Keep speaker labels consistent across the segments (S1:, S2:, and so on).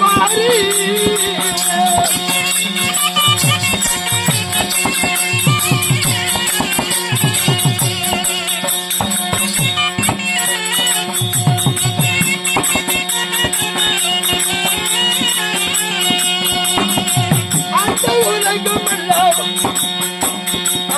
S1: Maria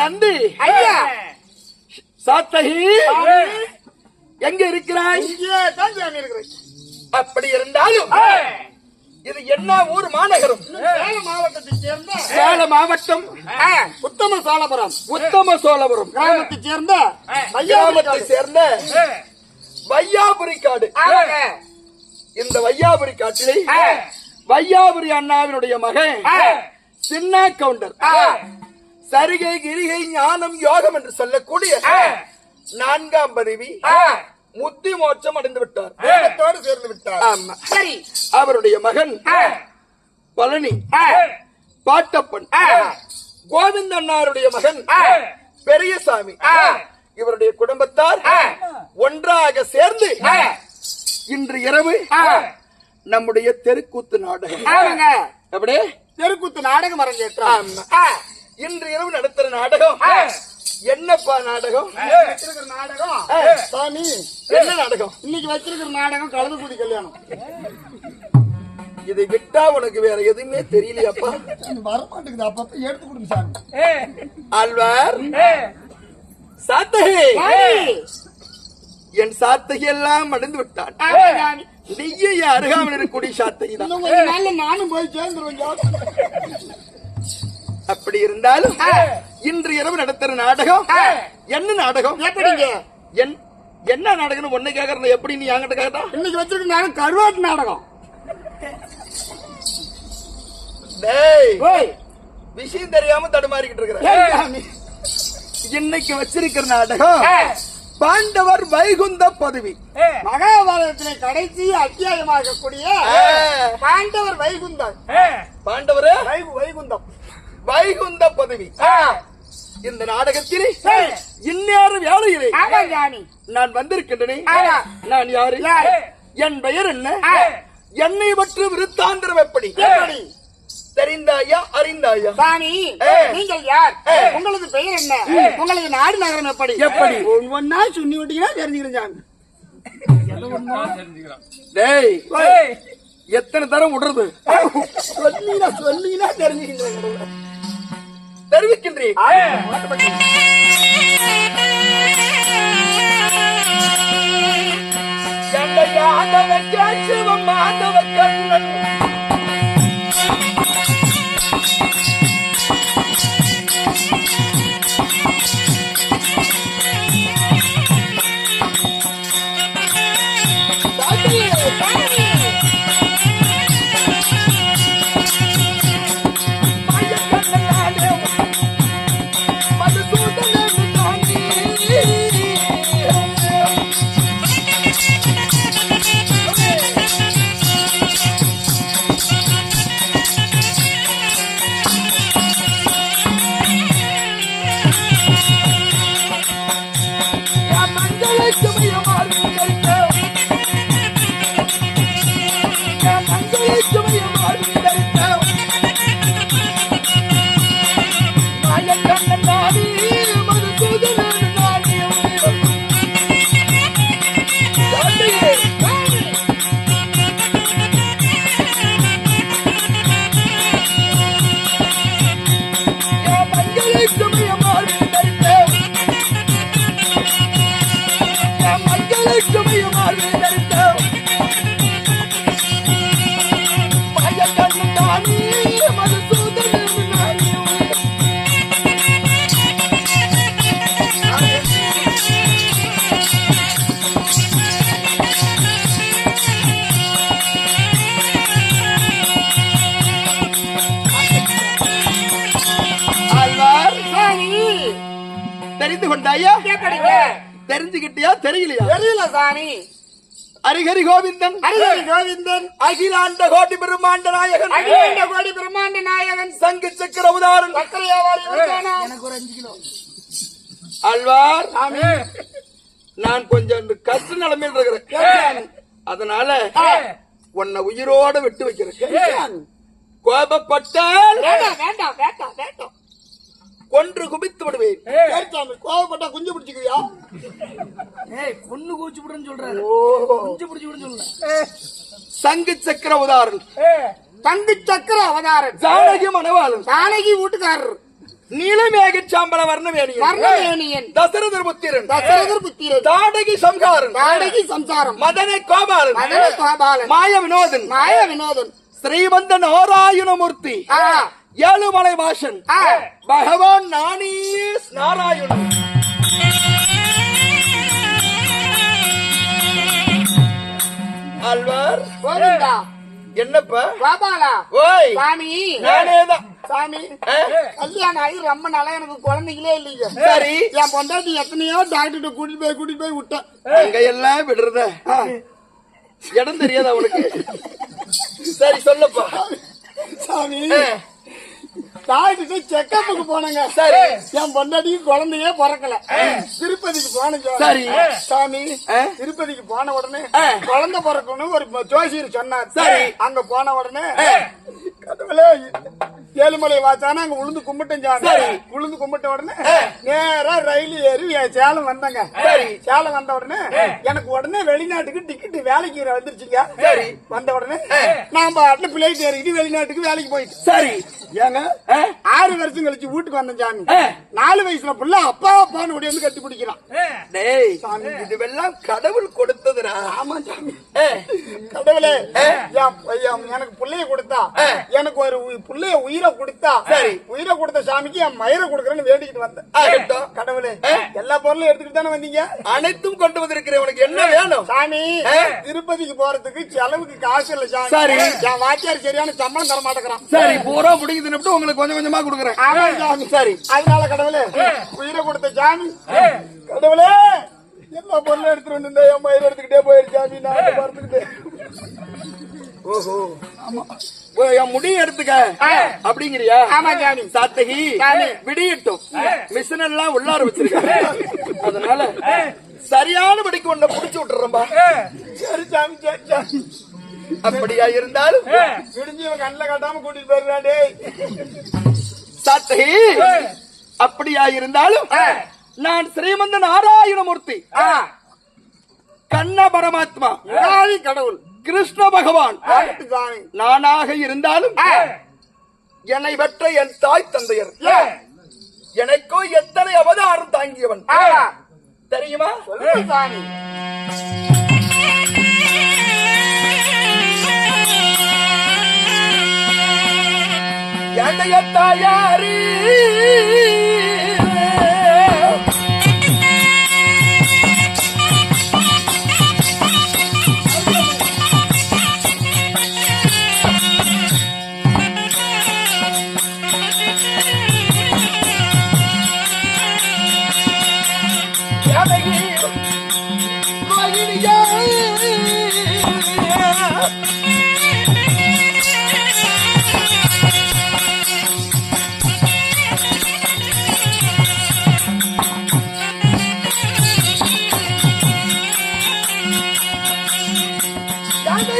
S1: Nandi
S2: ஐயா.
S1: சாத்தகி. எங்க இருக்கிறாய்? அப்படி இருந்தாலும் இது என்ன ஊர் மாநகரம்?
S2: சேலம் மாவட்டத்தைச் சேர்ந்த
S1: சேலம் மாவட்டம்.
S2: உத்தம சாலபுரம்
S1: உத்தம சோழபுரம்.
S2: கிராமத்தைச் சேர்ந்த
S1: கிராமத்தை சேர்ந்த வையாபுரி காடு. இந்த வையாபுரி காட்டிலே வையாபுரி அண்ணாவினுடைய மகன் சின்ன கவுண்டர். சரிகை கிரிகை ஞானம் யோகம் என்று சொல்லக்கூடிய நான்காம் பதவி முத்தி மோட்சம் அடைந்து விட்டார்.
S2: சேர்ந்து விட்டார்.
S1: ஆமா.
S2: சரி.
S1: அவருடைய மகன் பழனி பாட்டப்பன் கோவிந்த அண்ணாருடைய மகன் பெரியசாமி இவருடைய குடும்பத்தார் ஒன்றாக சேர்ந்து இன்று இரவு நம்முடைய தெருக்கூத்து நாடகம். அப்படியே?
S2: தெருக்கூத்து நாடகம் அரங்கேற்றம்.
S1: இன்று இரவு நடத்துற நாடகம். என்னப்பா நாடகம்?
S2: வச்சிருக்கிற நாடகம். சாமி
S1: என்ன நாடகம்?
S2: இன்னைக்கு வச்சிருக்கிற நாடகம் கலந்துக்குடி கல்யாணம்.
S1: இதை விட்டா உனக்கு வேற எதுவுமே தெரியலையாப்பா?
S2: வர மாட்டேங்குது அப்பப்ப எடுத்து கொடுங்க சாமி.
S1: ஆழ்வார் சாத்தகி! என் சாத்தகி எல்லாம் அடைந்து விட்டான். என் அருகாமல் இருக்கக்கூடிய சாத்தகி தான்
S2: நானும் போய் சேர்ந்துருவேன்
S1: அப்படி இருந்தாலும் இன்று இரவு நடத்துற நாடகம் என்ன நாடகம்?
S2: எப்படிங்க?
S1: என் என்ன நாடகம்னு ஒண்ணு கேக்குறேன் எப்படி நீ என்கிட்ட கேட்டா?
S2: இன்னைக்கு வச்சிருக்கிற நாடகம் கருவாட்டு நாடகம்.
S1: விஷயம் தெரியாம தடுமாறிக்கிட்டு இருக்கிற.
S2: ஏய் சாமி.
S1: இன்னைக்கு வச்சிருக்கிற நாடகம் பாண்டவர் வைகுந்த பதவி.
S2: மகாபாரதத்திலே கடைசி அத்தியாயமாக கூடிய பாண்டவர் வைகுந்தம்.
S1: பாண்டவரு?
S2: வைகு வைகுந்தம்.
S1: வைகுந்த பதவி. இந்த நாடகத்தில் வேலையிலே
S2: ஆமா சாமி
S1: நான் வந்திருக்கின்றேன். நான் யாரு?
S2: யாரு?
S1: என் பெயர் என்ன. என்னை பற்றி விருத்தாந்திரம் எப்படி? தெரிந்தாயா அறிந்தாயா?
S2: சாமி. நீங்கள் யார். உங்களது பெயர் என்ன? உங்களது நாடு நகரம் எப்படி?
S1: எப்படி?
S2: ஒவ்வொன்னா சொல்லி விட்டீங்கன்னா தெரிஞ்சுக்கிறேன்
S1: டேய் எத்தனை தரம் விடுறது?
S2: சொன்னீங்கன்னா சொன்னீங்கன்னா தெரிஞ்சுக்கிறேன்.
S1: தெரிவிக்கின்றேன். ஆண்டவ கண்ணன். தாடி தெரிந்து கொண்டாயா தெரிஞ்சுக்கிட்டியா தெரியலையா?
S2: தெரியல சாமி.
S1: ஹரிஹரி கோவிந்தன்.
S2: ஹரிஹரி கோவிந்தன்.
S1: அகிலாண்ட கோடி பிரம்மாண்ட நாயகன்.
S2: அகிலாண்ட கோடி பிரம்மாண்ட நாயகன்.
S1: சங்கு சக்கர உதாரன்
S2: சக்கரையாவாரி இருக்கானா?
S1: ஆழ்வார்.
S2: சாமி.
S1: நான் கொஞ்சம் கஷ்ட நிலைமையில் இருக்கிறேன். அதனால உன்னை உயிரோட விட்டு வைக்கிறேன். கோபப்பட்டால்
S2: வேண்டாம் வேண்டாம் வேண்டாம் வேண்டாம்.
S1: கொன்று குவித்து விடுவேன்.
S2: கோவப்பட்டா குஞ்சு பிடிச்சிக்குவியா
S3: ஏய் பொண்ணு கூச்சு விடுன்னு சொல்றாரு. குஞ்சு பிடிச்சு விடுன்னு சொல்ல
S1: சங்கு சக்கர உதாரன்
S2: தங்கு சக்கர அவதாரன்.
S1: ஜானகி மணவாளன்.
S2: ஜானகி வீட்டுக்காரர்
S1: நீலமேக சாம்பல வர்ணவேணியன்.
S2: வர்ணவேணியன்
S1: தசரதர் புத்திரன்.
S2: தசரதர் புத்திரன்.
S1: தாடகி சம்ஹாரன்.
S2: ஜானகி சம்சாரம்
S1: மதன கோபாலன்.
S2: மதன கோபாலன்.
S1: மாய வினோதன்.
S2: மாய வினோதன்.
S1: ஸ்ரீமந்த நாராயணமூர்த்தி. ஏழுமலை வாசன். பகவான் நானே நாராயணன். ஆழ்வார்.
S2: கோவிந்தா.
S1: என்னப்பா?
S2: கோபாலா.
S1: ஓய்.
S2: சாமி.
S1: நானேதான்
S2: சாமி? கல்யாணம் ஆகி ரொம்ப நாளா எனக்கு குழந்தைகளே இல்லைங்க.
S1: சரி.
S2: என் பொண்டாட்டி எத்தனையோ டாக்டர்கிட்ட கூட்டிட்டு போய் கூட்டிட்டு போய் விட்டேன்
S1: அங்க எல்லாம் விடுறத? இடம் தெரியாதா உனக்கு? சரி சொல்லப்பா.
S2: சாமி.
S1: ஆ,
S2: டாக்டர்கிட்ட செக்கப்புக்கு போனேங்க
S1: சரி
S2: என் பொண்டாட்டிக்கு குழந்தையே பிறக்கல திருப்பதிக்கு போனேன்
S1: சரி.
S2: சாமி? திருப்பதிக்கு போன உடனே. குழந்தை பிறக்கணும் ஒரு ஜோசியர் சொன்னார்
S1: சரி.
S2: அங்க போன உடனே கடவுளே ஏழுமலை வாச்சானா அங்க உளுந்து கும்பிட்டேன் சாமி
S1: சரி.
S2: உளுந்து கும்பிட்ட உடனே நேரா ரயில் ஏறி சேலம் வந்தேங்க. சேலம் வந்த உடனே எனக்கு உடனே வெளிநாட்டுக்கு டிக்கெட் வேலைக்கு வந்துருச்சுங்க. வந்த உடனே நான் பாட்டுல பிளைட் ஏறிக்கிட்டு வெளிநாட்டுக்கு வேலைக்கு போயிட்டு.
S1: சரி.
S2: ஏங்க? ஆறு வருஷம் கழிச்சு வீட்டுக்கு வந்தேன் சாமி. நாலு வயசுல புள்ள அப்பா அப்பான்னு ஓடி வந்து கட்டி பிடிக்கிறான்.
S1: டேய் இதுவெல்லாம் கடவுள் கொடுத்ததுடா.
S2: ஆமா சாமி. கடவுளே பையன் எனக்கு புள்ளைய கொடுத்தா எனக்கு ஒரு புள்ளைய உயிரை கொடுத்தா
S1: சரி.
S2: உயிரை கொடுத்த சாமிக்கு என் மயிரை கொடுக்கறேன்னு வேண்டிக்கிட்டு வந்தேன். கடவுளே எல்லா பொருளும் எடுத்துக்கிட்டு தானே வந்தீங்க?
S1: அனைத்தும் கொண்டு வந்திருக்கிறேன். உனக்கு என்ன வேணும்?
S2: சாமி. திருப்பதிக்கு போறதுக்கு செலவுக்கு காசு இல்ல சாமி.
S1: சரி.
S2: என் வாத்தியார் சரியான சம்பளம் தர மாட்டேங்கிறான்.
S1: சரி பூரா தின்னுட்டு உங்களுக்கு கொஞ்சம் கொஞ்சமா கொடுக்குறேன்.
S2: ஆமா சாமி
S1: சரி.
S2: அதனால கடவுளே உயிரை கொடுத்த சாமி கடவுளே எல்லா பொருளும் எடுத்துட்டு வந்து என் மயிரை எடுத்துக்கிட்டே போயிரு சாமி. நான் பார்த்துக்கிட்டே
S1: ஓஹோ. ஆமா. ஓ, என் முடியை எடுத்துக்க. அப்படிங்கிறியா?
S2: ஆமா
S1: சாத்தகி. விடியட்டும். மிஷின் எல்லாம் உள்ளார வச்சிருக்க அதனால சரியான படிக்கு உன்னை புடிச்சு விட்டுறேன்பா.
S2: சரி சாமி சரி சாமி
S1: அப்படியா இருந்தாலும்
S2: விடிஞ்சு இவன் கண்ணில் காட்டாம கூட்டிட்டு போயிடுறான் டேய்.
S1: சாத்தகி அப்படியா இருந்தாலும் நான் ஸ்ரீமந்த நாராயணமூர்த்தி. கண்ண பரமாத்மா
S2: கடவுள்.
S1: கிருஷ்ண பகவான். நானாக இருந்தாலும் என்னை பெற்ற என் தாய் தந்தையர். எனக்கோ எத்தனை அவதாரம் தாங்கியவன். தெரியுமா?
S2: சாமி
S1: என்னைய தாயாரி.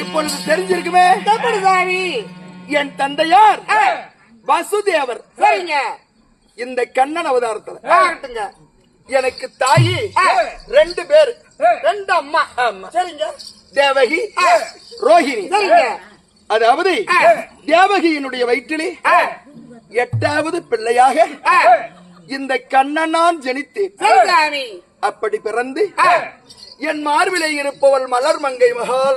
S1: இப்பொழுது தெரிஞ்சிருக்குமே? என் தந்தையார் வசுதேவர்.
S2: சரிங்க.
S1: இந்த கண்ணன் அவதாரத்துல எனக்கு தாயி ரெண்டு பேரு.
S2: ரெண்டு அம்மா. சரிங்க.
S1: தேவகி. ரோஹிணி. அதாவது தேவகியினுடைய வயிற்றிலே எட்டாவது பிள்ளையாக இந்த கண்ணன் நான் ஜனித்தேன் அப்படி பிறந்து என் மார்பிலே இருப்பவள் மலர் மங்கை மகால்